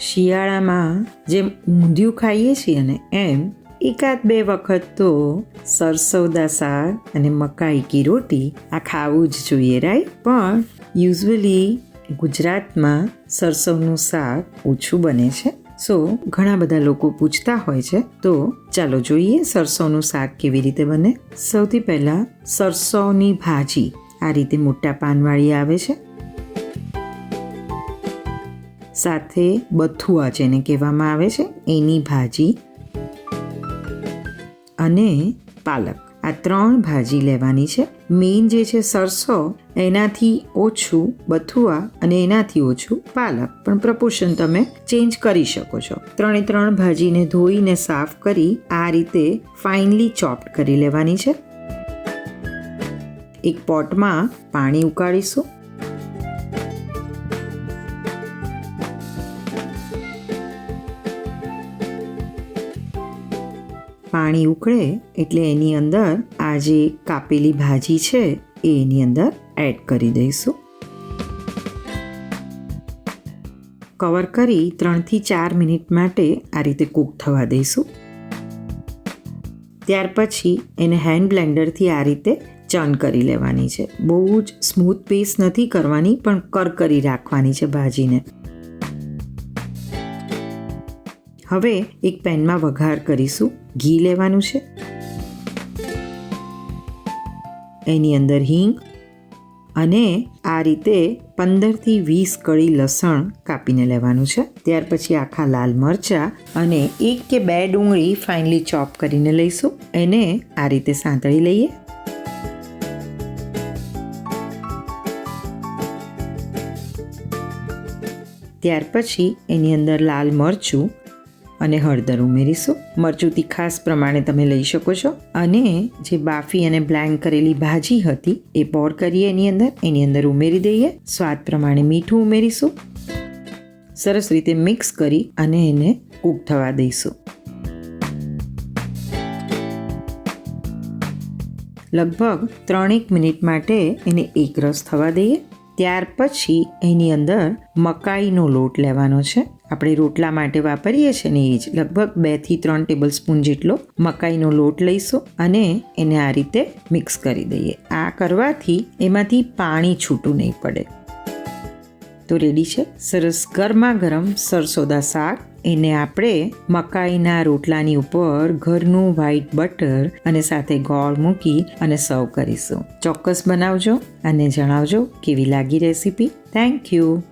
શિયાળામાં જેમ ઊંધિયું ખાઈએ છીએ ને એમ, એકાદ બે વખત તો સરસવદા શાક અને મકાઈ કી રોટી આ ખાવું જ જોઈએ રાઈટ પણ યુઝવલી ગુજરાતમાં સરસવનું શાક ઓછું બને છે. સો ઘણા બધા લોકો પૂછતા હોય છે, તો ચાલો જોઈએ સરસોનું શાક કેવી રીતે બને. સૌથી પહેલાં સરસોની ભાજી આ રીતે મોટા પાનવાળી આવે છે. સાથે બથુઆ જેને કહેવામાં આવે છે, એની ભાજી અને પાલક. આ ત્રણ ભાજી લેવાની છે. મેઇન જે છે સરસો, એનાથી ઓછું બથુઆ અને એનાથી ઓછું પાલક. પણ પ્રપોર્શન તમે ચેન્જ કરી શકો છો. ત્રણે ત્રણ ભાજીને ધોઈને સાફ કરી આ રીતે ફાઇનલી ચોપ્ડ કરી લેવાની છે. એક પોટમાં પાણી ઉકાળીશું. પાણી ઉકળે એટલે એની અંદર આ જે કાપેલી ભાજી છે, એ એની અંદર એડ કરી દઈશું. કવર કરી ત્રણથી ચાર મિનિટ માટે આ રીતે કૂક થવા દઈશું. ત્યાર પછી એને હેન્ડ બ્લેન્ડરથી આ રીતે ચર્ન કરી લેવાની છે. બહુ જ સ્મૂથ પેસ્ટ નથી કરવાની, પણ કરકરી રાખવાની છે ભાજીને. હવે એક પેનમાં વઘાર કરીશું. ઘી લેવાનું છે. એની અંદર હિંગ અને આ રીતે પંદરથી વીસ કળી લસણ કાપીને લેવાનું છે. ત્યાર પછી આખા લાલ મરચાં અને એક કે બે ડુંગળી ફાઇનલી ચોપ કરીને લઈશું. એને આ રીતે સાંતળી લઈએ. ત્યાર પછી એની અંદર લાલ મરચું અને હળદર ઉમેરીશું. મરચું તીખાસ પ્રમાણે તમે લઈ શકો છો. અને જે બાફી અને બ્લેન્ક કરેલી ભાજી હતી, એ પોર કરીએ એની અંદર. એની અંદર ઉમેરી દઈએ. સ્વાદ પ્રમાણે મીઠું ઉમેરીશું. સરસ રીતે મિક્સ કરી અને એને કૂક થવા દઈશું. લગભગ ત્રણેક મિનિટ માટે એને એક રસ થવા દઈએ. ત્યાર પછી એની અંદર મકાઈનો લોટ લેવાનો છે. આપણે રોટલા માટે વાપરીએ છીએ ને એ જ. લગભગ બેથી ત્રણ ટેબલ સ્પૂન જેટલો મકાઈનો લોટ લઈશું અને એને આ રીતે મિક્સ કરી દઈએ. આ કરવાથી એમાંથી પાણી છૂટું નહીં પડે. તો રેડી છે? સરસ ગરમા ગરમ સરસોદા શાક. એને આપણે મકાઈના રોટલાની ઉપર ઘરનું વ્હાઈટ બટર અને સાથે ગોળ મૂકી અને સર્વ કરીશું. ચોક્કસ બનાવજો અને જણાવજો કેવી લાગી રેસીપી. Thank you.